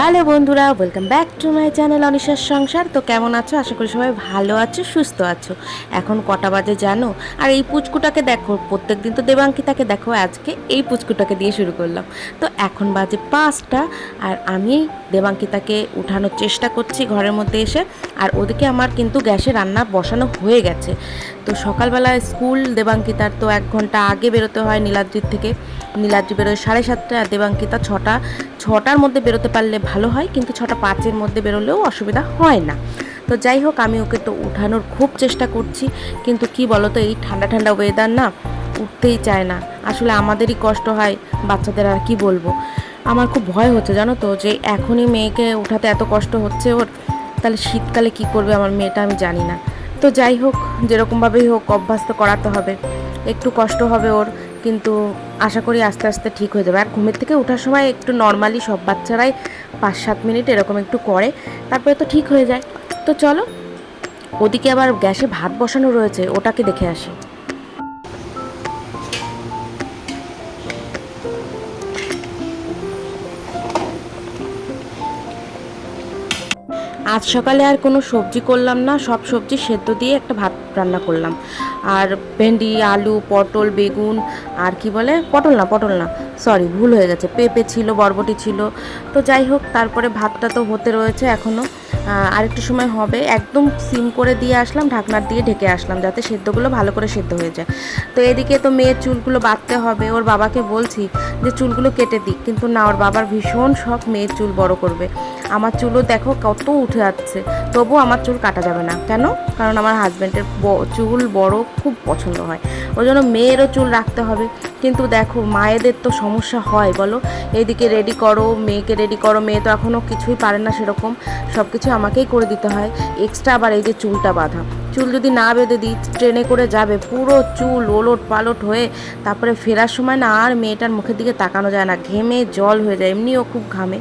Hello বন্ধুরা welcome back to my channel অনিশার সংসার। তো কেমন আছো? আশা করি সবাই ভালো আছো, সুস্থ আছো। এখন কটা বাজে জানো? আর এই পুচকুটাকে দেখো প্রত্যেক দিন তো দেবাঙ্কিতাকে দেখো, আজকে এই পুচকুটাকে দিয়ে শুরু করলাম। তো এখন বাজে পাঁচটা, আর আমি দেবাঙ্কিতাকে উঠানোর চেষ্টা করছি ঘরের মধ্যে এসে। আর ওদিকে আমার কিন্তু গ্যাসে রান্না বসানো হয়ে গেছে। তো সকালবেলা স্কুল, দেবাঙ্কিতার তো এক ঘণ্টা আগে বেরোতে হয় নীলাদ্রির থেকে। নীলাদ্রি বেরোয় সাড়ে সাতটা আর দেবাঙ্কিতা ছটা, ছটার মধ্যে বেরোতে পারলে ভালো হয়, কিন্তু ছটা পাঁচের মধ্যে বেরোলেও অসুবিধা হয় না। তো যাই হোক, আমি ওকে তো উঠানোর খুব চেষ্টা করছি, কিন্তু কি বলো তো এই ঠান্ডা ঠান্ডা ওয়েদার না উঠতেই চায় না। আসলে আমাদেরই কষ্ট হয়, বাচ্চাদের আর কি বলব। আমার খুব ভয় হচ্ছে, জানো তো, যে এখনই মেয়েকে উঠাতে এত কষ্ট হচ্ছে ওর, তাহলে শীতকালে কি করবে আমার মেয়েটা আমি জানি না। তো যাই হোক, যেরকমভাবেই হোক, অভ্যাস তো করাতে হবে। একটু কষ্ট হবে ওর, কিন্তু আশা করি আস্তে আস্তে ঠিক হয়ে যাবে। আর ঘুমের থেকে ওঠার সময় একটু নর্মালি সব বাচ্চারাই পাঁচ সাত মিনিট এরকম একটু করে, তারপরে তো ঠিক হয়ে যায়। তো চলো, ওদিকে আবার গ্যাসে ভাত বসানো রয়েছে, ওটাকে দেখে আসি। আজ সকালে আর কোনো সবজি করলাম না, সব সবজি সেদ্ধ দিয়ে একটা ভাত রান্না করলাম। আর ভেন্ডি, আলু, পটল, বেগুন, আর কি বলে? পটল না পটল না সরি ভুল হয়ে গেছে, পেঁপে ছিল, বরবটি ছিল। তো যাই হোক, তারপরে ভাতটা তো হতে রয়েছে এখনও আরেকটু সময় হবে, একদম সিম করে দিয়ে আসলাম, ঢাকনার দিয়ে ঢেকে আসলাম, যাতে সেদ্ধগুলো ভালো করে সেদ্ধ হয়ে যায়। তো এদিকে তো মেয়ের চুলগুলো বাঁধতে হবে, ওর বাবাকে বলছি যে চুলগুলো কেটে দিক, কিন্তু না, ওর বাবার ভীষণ শখ মেয়ের চুল বড় করবে। আমার চুলও দেখো কত উঠে যাচ্ছে তবু আমার চুল কাটা যাবে না। কেন? কারণ আমার হাজব্যান্ডের চুল বড় খুব পছন্দ হয়। ওই জন্য মেয়েরও চুল রাখতে হবে। কিন্তু দেখো, মায়েদের তো সমস্যা হয়, বলো? এইদিকে রেডি করো, মেয়েকে রেডি করো। মেয়ে তো এখনও কিছুই পারে না সেরকম। সব কিছু আমাকেই করে দিতে হয়। এক্সট্রা আবার এই যে চুলটা বাঁধা। চুল যদি না বেঁধে দিই, ট্রেনে করে যাবে পুরো চুল ওলট পালট হয়ে তারপরে ফেরার সময় না আর মেয়েটার মুখের দিকে তাকানো যায় না। ঘেমে জল হয়ে যায়। এমনিও খুব ঘামে।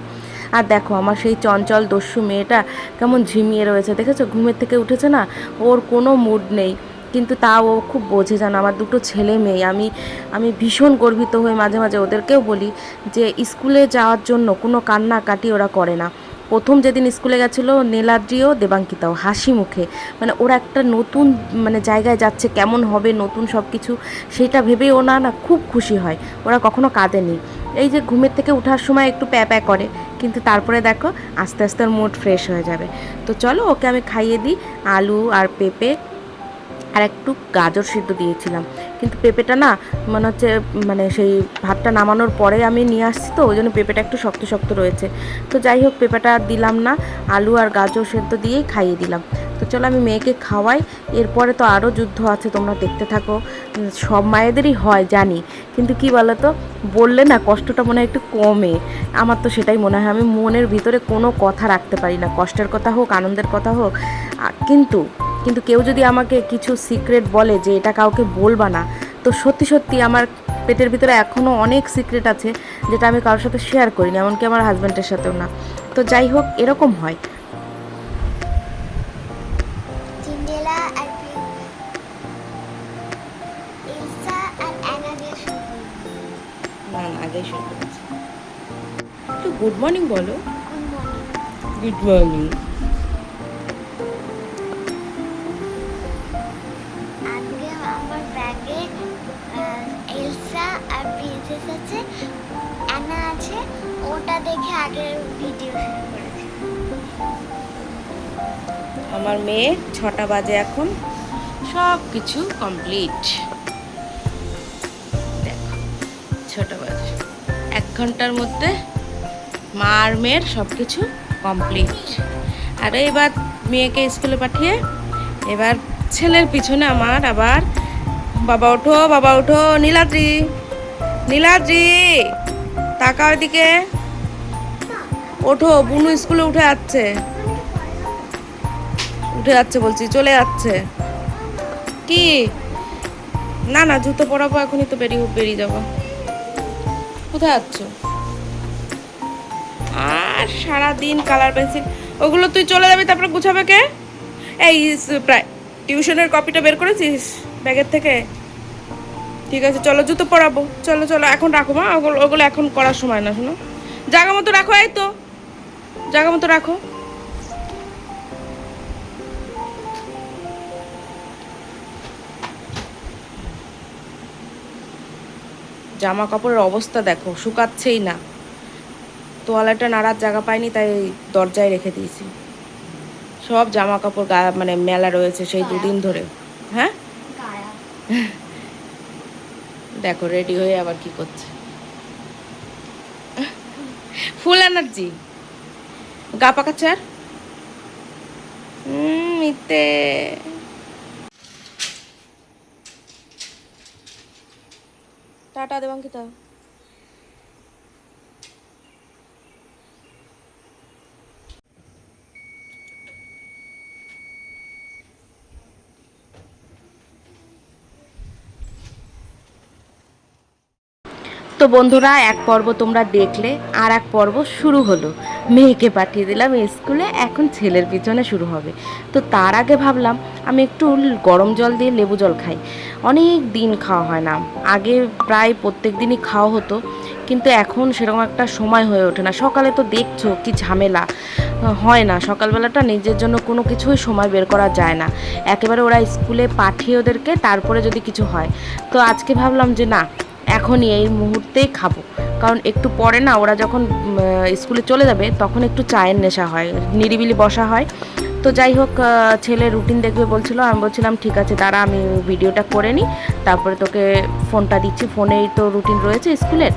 আর দেখো আমার সেই চঞ্চল দস্যু মেয়েটা কেমন ঝিমিয়ে রয়েছে, দেখেছ? ঘুমের থেকে উঠেছে না? ওর কোনো মুড নেই। কিন্তু তাও ও খুব বোঝে জানো, আমার দুটো ছেলে মেয়ে। আমি আমি ভীষণ গর্বিত হয়ে মাঝে মাঝে ওদেরকেও বলি যে স্কুলে যাওয়ার জন্য কোনো কান্নাকাটি ওরা করে না। প্রথম যেদিন স্কুলে গেছিল, নীলাদ্রিও, দেবাঙ্কিতাও, হাসি মুখে। মানে ওরা একটা নতুন মানে জায়গায় যাচ্ছে, কেমন হবে, নতুন সব কিছু সেটা ভেবেই ওনা না খুব খুশি হয়। ওরা কখনো কাঁদেনি। এই যে ঘুমের থেকে ওঠার সময় একটু প্যা প্যা করে। কিন্তু তারপরে দেখো আস্তে আস্তে ওর মুড ফ্রেশ হয়ে যাবে। তো চলো ওকে আমি খাইয়ে দিই, আলু আর পেঁপে আর একটু গাজর সিদ্ধ দিয়েছিলাম। কিন্তু পেঁপেটা না মনে হচ্ছে মানে সেই ভাতটা নামানোর পরে আমি নিয়ে আসছি তো ওই জন্য পেঁপেটা একটু শক্ত শক্ত রয়েছে। তো যাই হোক, পেঁপেটা দিলাম না, আলু আর গাজর সেদ্ধ দিয়েই খাইয়ে দিলাম। তো চলো আমি মেয়েকে খাওয়াই। এরপরে তো আরও যুদ্ধ আছে, তোমরা দেখতে থাকো। সব মায়েদেরই হয়, জানি। কিন্তু কি বলো তো বললে না কষ্টটা মনে হয় একটু কমে। আমার তো সেটাই মনে হয়। আমি মনের ভিতরে কোনো কথা রাখতে পারি না। কষ্টের কথা হোক, আনন্দের কথা হোক। কিন্তু কিন্তু কেউ যদি আমাকে কিছু সিক্রেট বলে যে এটা কাউকে বলবা না, তো সত্যি সত্যি আমার পেটের ভিতরে এখনও অনেক সিক্রেট আছে যেটা আমি কারোর সাথে শেয়ার করিনি, এমনকি আমার হাজব্যান্ডের সাথেও না। তো যাই হোক, এরকম হয়। আগেই শুরু করেছি। একটু গুড মর্নিং বলো। Good morning. আমার ব্যাগে এলসা আর আছে অ্যানা আছে ওটা দেখে আগের ভিডিও শুরু করেছি। আমার মেয়ে ছটা বাজে এখন। সব কিছু কমপ্লিট দেখো ছটা বাজে। ঘণ্টার মধ্যে মা আর মেয়ের সব কিছু কমপ্লিট। আর এবার মেয়েকে স্কুলে পাঠিয়ে এবার ছেলের পিছনে আমার আবার বাবা ওঠো বাবা ওঠো, নীলাদ্রি নীলাদ্রি, তাকা ওইদিকে। ওঠো, বুনু স্কুলে উঠে যাচ্ছে। উঠে যাচ্ছে বলছি, চলে যাচ্ছে। কি? না না, জুতো পরাবো, এখনই তো বেরিয়ে বেরিয়ে যাব। কোথায় যাচ্ছ আর সারাদিন কালার পেন্সিল। ওগুলো তুই চলে যাবি, তারপরে গুছাবে কে? এই প্রায় টিউশনের কপিটা বের করেছিস ব্যাগের থেকে? ঠিক আছে, চলো জুতো পরাবো। চলো চলো, এখন রাখো, মা। ওগুলো ওগুলো এখন করার সময় না, শোনো। জায়গা মতো রাখো, এই তো। জায়গা মতো রাখো। জামা কাপড়ের অবস্থা দেখো শুকাচ্ছেই না। তোয়ালাটা নাড়ার জায়গা পাইনি তাই দরজায় রেখে দিয়েছি। সব জামা কাপড় গা মানে মেলা রয়েছে সেই দুদিন ধরে। হ্যাঁ? দেখো রেডি হয়ে আবার কি করছে। Full energy. গা পাকাচ্ছে আর? মিথ্যে। টাটা দেবাঙ্কিতা। তো বন্ধুরা, এক পর্ব তোমরা দেখলে, আর এক পর্ব শুরু হলো। মেয়েকে পাঠিয়ে দিলাম স্কুলে, এখন ছেলের পিছনে শুরু হবে। তো তার আগে ভাবলাম, আমি একটু গরম জল দিয়ে লেবু জল খাই। অনেক দিন খাওয়া হয় না। আগে প্রায় প্রত্যেক দিনই খাওয়া হতো, কিন্তু এখন সেরকম একটা সময় হয়ে ওঠে না। সকালে তো দেখছ কি ঝামেলা। হয় না, সকালবেলাটা নিজের জন্য কোনো কিছুই সময় বের করা যায় না। একেবারে ওরা স্কুলে পাঠিয়ে ওদেরকে, তারপরে যদি কিছু হয়। তো আজকে ভাবলাম যে না এখনই এই মুহূর্তেই খাব। কারণ একটু পরে না ওরা যখন স্কুলে চলে যাবে, তখন একটু চায়ের নেশা হয়, নিরিবিলি বসা হয়। তো যাই হোক ছেলে রুটিন দেখবে বলছিল, আমি বলছিলাম, ঠিক আছে, দাঁড়া, আমি ভিডিওটা করে নিই, তারপরে তোকে ফোনটা দিচ্ছি। ফোনেই তো রুটিন রয়েছে স্কুলের।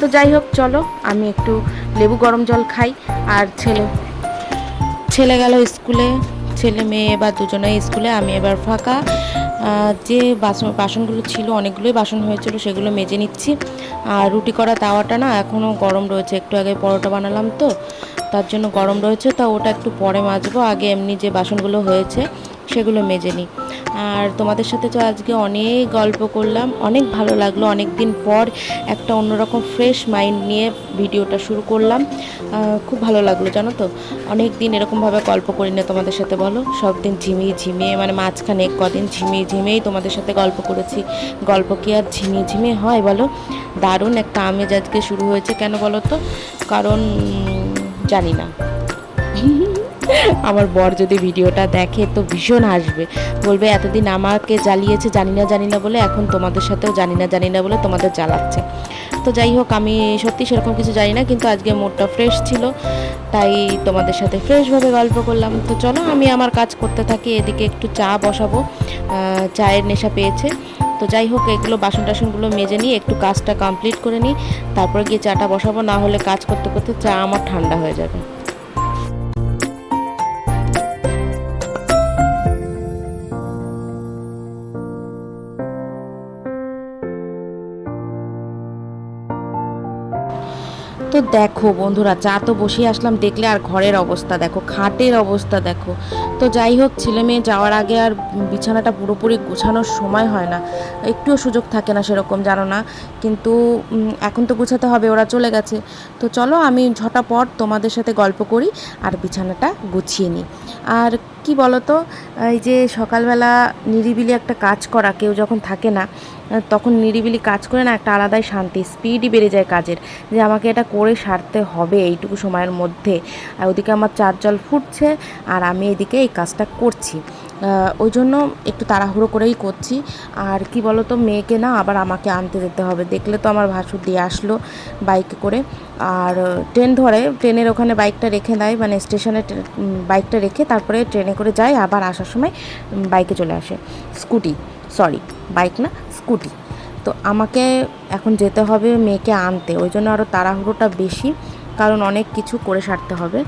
তো যাই হোক, চলো, আমি একটু লেবু গরম জল খাই, আর ছেলে ছেলে গেল স্কুলে, ছেলে মেয়ে এবার দুজনেই স্কুলে, আমি এবার ফাঁকা। যে বাসন বাসনগুলো ছিল, অনেকগুলোই বাসন হয়েছিল, সেগুলো মেজে নিচ্ছি। আর রুটি করা তাওয়াটা না এখনও গরম রয়েছে। একটু আগে পরোটা বানালাম তো। তার জন্য গরম রয়েছে, তা ওটা একটু পরে মাজবো। আগে এমনি যে বাসনগুলো হয়েছে, সেগুলো মেজে নিই। আর তোমাদের সাথে তো আজকে অনেক গল্প করলাম, অনেক ভালো লাগল। অনেক দিন পর একটা অন্যরকম ফ্রেশ মাইন্ড নিয়ে ভিডিওটা শুরু করলাম। খুব ভালো লাগল, জানো তো? অনেক দিন এরকমভাবে গল্প করি না তোমাদের সাথে, বলো? সব দিন ঝিমিয়ে ঝিমিয়ে মানে মাঝখানে কদিন ঝিমিয়ে ঝিমিয়েই তোমাদের সাথে গল্প করেছি। গল্প কি আর ঝিমিয়ে ঝিমিয়ে হয়, বলো? দারুণ একটা আমেজ আজকে শুরু হয়েছে, কেন বলো তো? কারণ জানি না। আমার বর যদি ভিডিওটা দেখে তো ভীষণ হাসবে। বলবে, এতদিন আমাকে জ্বালিয়েছে, জানি না জানি না বলে, এখন তোমাদের সাথেও জানি না জানি না বলে তোমাদের জ্বালাচ্ছে। তো যাই হোক, আমি সত্যি সেরকম কিছু জানি না, কিন্তু আজকে মুডটা ফ্রেশ ছিল, তাই তোমাদের সাথে ফ্রেশভাবে গল্প করলাম। তো চলো, আমি আমার কাজ করতে থাকি, এদিকে একটু চা বসাবো। চায়ের নেশা পেয়েছে। তো যাই হোক, এগুলো বাসন টাসনগুলো মেজে নিয়ে একটু কাজটা কমপ্লিট করে নিই। তারপর গিয়ে চাটা বসাবো, না হলে কাজ করতে করতে চা আমার ঠান্ডা হয়ে যাবে। তো দেখো বন্ধুরা, চা তো বসিয়ে আসলাম, দেখলে আর ঘরের অবস্থা দেখো, খাটের অবস্থা দেখো। তো যাই হোক, ছেলে মেয়ে যাওয়ার আগে আর বিছানাটা পুরোপুরি গোছানোর সময় হয় না। একটুও সুযোগ থাকে না সেরকম, জানো না? কিন্তু এখন তো গোছাতে হবে, ওরা চলে গেছে। তো চলো, আমি ঝটাপট তোমাদের সাথে গল্প করি, আর বিছানাটা গুছিয়ে নিই। আর কি বলতো? এই যে সকালবেলা নিরিবিলি একটা কাজ করা, কেউ যখন থাকে না তখন নিরিবিলি কাজ করে না একটা আলাদাই শান্তি, স্পিডই বেড়ে যায় কাজের। যে আমাকে এটা করে সারতে হবে এইটুকু সময়ের মধ্যে। আর ওদিকে আমার চার জল ফুটছে, আর আমি এদিকে এই কাজটা করছি। ওই জন্য একটু তাড়াহুড়ো করেই করছি। আর কি বলো তো মেয়েকে না আবার আমাকে আনতে যেতে হবে। দেখলে তো আমার ভাসুর দিয়ে আসলো বাইকে করে। আর ট্রেন ধরে, ট্রেনের ওখানে বাইকটা রেখে দেয় মানে স্টেশনে বাইকটা রেখে তারপরে ট্রেনে করে যায়, আবার আসার সময় বাইকে চলে আসে। স্কুটি, সরি, বাইক না, স্কুটি। তো আমাকে এখন যেতে হবে মেয়েকে আনতে। ওই জন্য আরও তাড়াহুড়োটা বেশি, কারণ অনেক কিছু করে সারতে হবে।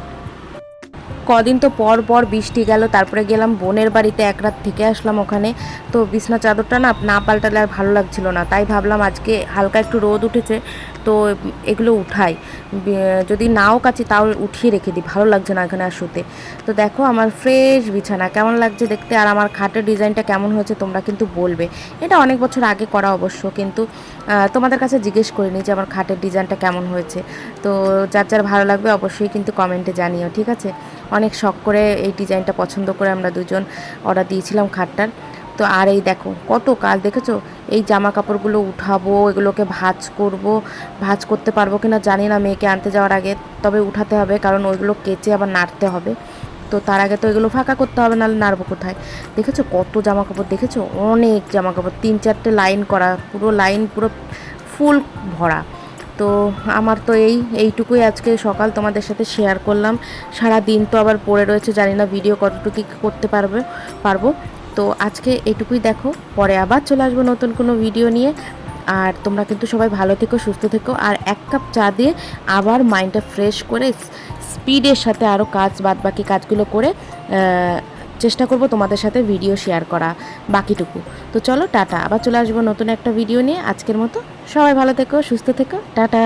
কদিন তো পর পর বৃষ্টি গেল, তারপরে গেলাম বোনের বাড়িতে, এক রাত থেকে আসলাম ওখানে। তো বিছনা চাদরটা না না পাল্টালে আর ভালো লাগছিল না, তাই ভাবলাম আজকে হালকা একটু রোদ উঠেছে তো এগুলো উঠাই। যদি নাও কাচি তাও উঠিয়ে রেখে দিই, ভালো লাগছে না এখানে আর শুতে। তো দেখো আমার ফ্রেশ বিছানা, কেমন লাগছে দেখতে? আর আমার খাটের ডিজাইনটা কেমন হয়েছে তোমরা কিন্তু বলবে। এটা অনেক বছর আগে করা অবশ্য, কিন্তু তোমাদের কাছে জিজ্ঞেস করিনি যে আমার খাটের ডিজাইনটা কেমন হয়েছে। তো যার যার ভালো লাগবে অবশ্যই কিন্তু কমেন্টে জানিও, ঠিক আছে? অনেক শখ করে এই ডিজাইনটা পছন্দ করে আমরা দুজন অর্ডার দিয়েছিলাম খাটটার। তো আর এই দেখো, কত কাজ, দেখেছ? এই জামা কাপড়গুলো উঠাবো, এগুলোকে ভাজ করব। ভাজ করতে পারব কিনা জানি না, মেয়েকে আনতে যাওয়ার আগে, তবে উঠাতে হবে, কারণ ওইগুলো কেচে আবার নাড়তে হবে। তো তার আগে তো এগুলো ফাঁকা করতে হবে, নাহলে নাড়বো কোথায়? দেখেছ কত জামা কাপড় দেখেছ? অনেক জামা কাপড় তিন চারটে লাইন করা, পুরো লাইন পুরো ফুল ভরা। তো আমার তো এই, এইটুকুই আজকে সকাল, তোমাদের সাথে শেয়ার করলাম। সারা দিন তো আবার পড়ে রয়েছে, জানি না ভিডিও কতটুকু করতে পারবে, পারব। তো আজকে এটুকুই দেখো। পরে আবার চলে আসব নতুন কোনো ভিডিও নিয়ে। আর তোমরা কিন্তু সবাই ভালো থেকো, সুস্থ থেকো। আর এক কাপ চা দিয়ে আবার মাইন্ডটা ফ্রেশ করে স্পিডের সাথে আরও কাজ বাদ বাকি কাজগুলো করে চেষ্টা করব তোমাদের সাথে ভিডিও শেয়ার করা বাকিটুকু। তো চলো, টাটা। আবার চলে আসব নতুন একটা ভিডিও নিয়ে। আজকের মতো সবাই ভালো থেকো, সুস্থ থেকো। টাটা।